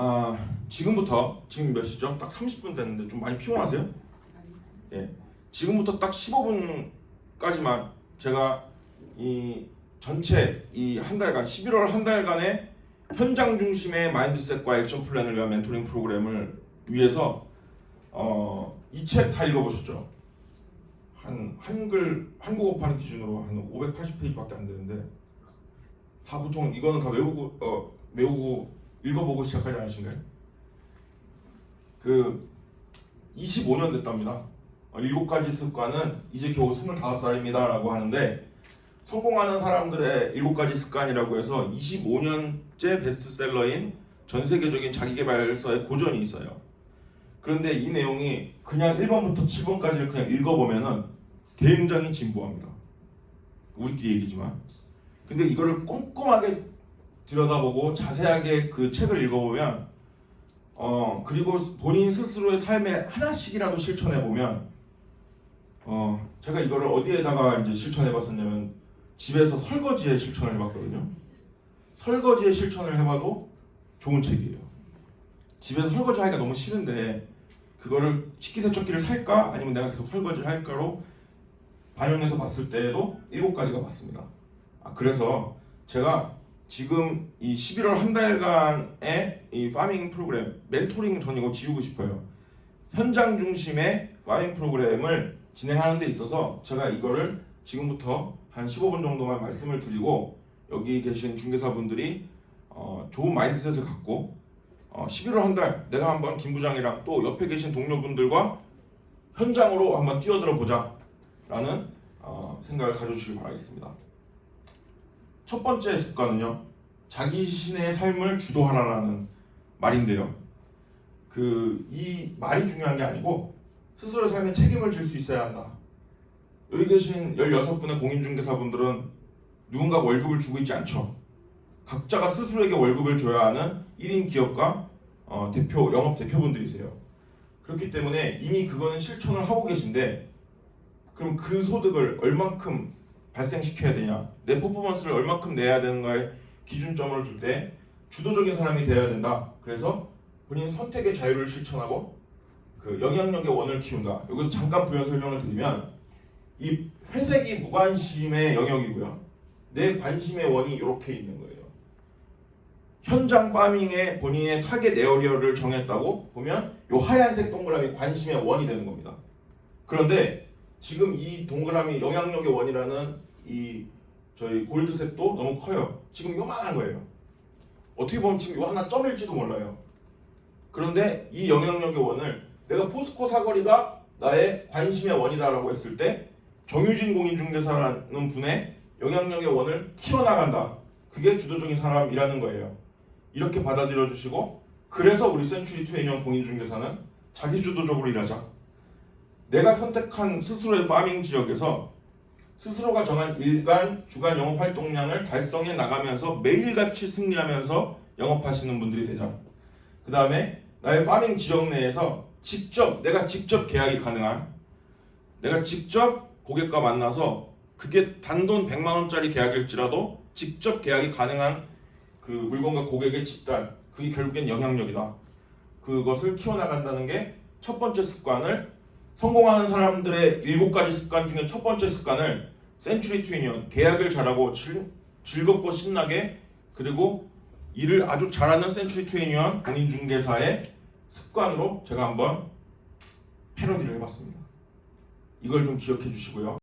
아 지금부터 지금 몇 시죠? 딱 30분 됐는데 좀 많이 피곤하세요? 예. 지금부터 딱 15분까지만 제가 이 전체 이 한 달간 11월 한 달간의 현장 중심의 마인드셋과 액션 플랜을 위한 멘토링 프로그램을 위해서 어, 이 책 다 읽어보셨죠? 한 한글 한국어판 기준으로 한 580페이지밖에 안 되는데 다 보통 이거는 다 외우고 어, 외우고 읽어보고 시작하지 않으신가요? 그 25년 됐답니다. 어, 일곱 가지 습관은 이제 겨우 25살입니다 라고 하는데 성공하는 사람들의 일곱 가지 습관이라고 해서 25년째 베스트셀러인 전 세계적인 자기개발서의 고전이 있어요. 그런데 이 내용이 그냥 1번부터 7번까지를 그냥 읽어보면은 굉장히 진부합니다. 우리끼리 얘기지만. 근데 이거를 꼼꼼하게 들여다보고 자세하게 그 책을 읽어보면 어 그리고 본인 스스로의 삶에 하나씩이라도 실천해 보면 어 제가 이거를 어디에다가 이제 실천해 봤었냐면 집에서 설거지에 실천을 해봤거든요. 설거지에 실천을 해봐도 좋은 책이에요. 집에서 설거지 하기가 너무 싫은데 그거를 식기세척기를 살까 아니면 내가 계속 설거지를 할까로 반영해서 봤을 때에도 일곱 가지가 맞습니다. 아, 그래서 제가 지금 이 11월 한 달간의 이 파밍 프로그램 멘토링 전 이거 지우고 싶어요. 현장 중심의 파밍 프로그램을 진행하는 데 있어서 제가 이거를 지금부터 한 15분 정도만 말씀을 드리고 여기 계신 중개사분들이 어, 좋은 마인드셋을 갖고 어, 11월 한 달 내가 한번 김 부장이랑 또 옆에 계신 동료분들과 현장으로 한번 뛰어들어 보자 라는 어, 생각을 가져주시기 바라겠습니다. 첫 번째 습관은요. 자기 자신의 삶을 주도하라라는 말인데요. 그 이 말이 중요한 게 아니고 스스로의 삶에 책임을 질 수 있어야 한다. 여기 계신 16분의 공인중개사분들은 누군가 월급을 주고 있지 않죠. 각자가 스스로에게 월급을 줘야 하는 1인 기업가 어, 대표 영업 대표분들이세요. 그렇기 때문에 이미 그거는 실천을 하고 계신데 그럼 그 소득을 얼만큼 발생시켜야 되냐, 내 퍼포먼스를 얼만큼 내야 되는가에 기준점을 둘 때 주도적인 사람이 되어야 된다. 그래서 본인 선택의 자유를 실천하고 그 영향력의 원을 키운다. 여기서 잠깐 부연 설명을 드리면 이 회색이 무관심의 영역이고요. 내 관심의 원이 이렇게 있는 거예요. 현장 파밍에 본인의 타겟 에어리어를 정했다고 보면 이 하얀색 동그라미 관심의 원이 되는 겁니다. 그런데 지금 이 동그라미 영향력의 원이라는 이 저희 골드색도 너무 커요. 지금 요만한 거예요. 어떻게 보면 지금 요 하나 점일지도 몰라요. 그런데 이 영향력의 원을 내가 포스코 사거리가 나의 관심의 원이다라고 했을 때 정유진 공인중개사라는 분의 영향력의 원을 키워나간다. 그게 주도적인 사람이라는 거예요. 이렇게 받아들여 주시고 그래서 우리 센츄리 투애니원 공인중개사는 자기 주도적으로 일하자. 내가 선택한 스스로의 파밍 지역에서 스스로가 정한 일간 주간 영업 활동량을 달성해 나가면서 매일같이 승리하면서 영업하시는 분들이 되자. 그 다음에 나의 파밍 지역 내에서 직접 내가 직접 계약이 가능한 내가 직접 고객과 만나서 그게 단돈 100만 원짜리 계약일지라도 직접 계약이 가능한 그 물건과 고객의 집단 그게 결국엔 영향력이다. 그것을 키워나간다는 게 첫 번째 습관을 성공하는 사람들의 일곱 가지 습관 중에 첫 번째 습관을 센츄리 트윈이언 계약을 잘하고 즐, 즐겁고 신나게 그리고 일을 아주 잘하는 센츄리 트윈이언 공인중개사의 습관으로 제가 한번 패러디를 해봤습니다. 이걸 좀 기억해 주시고요.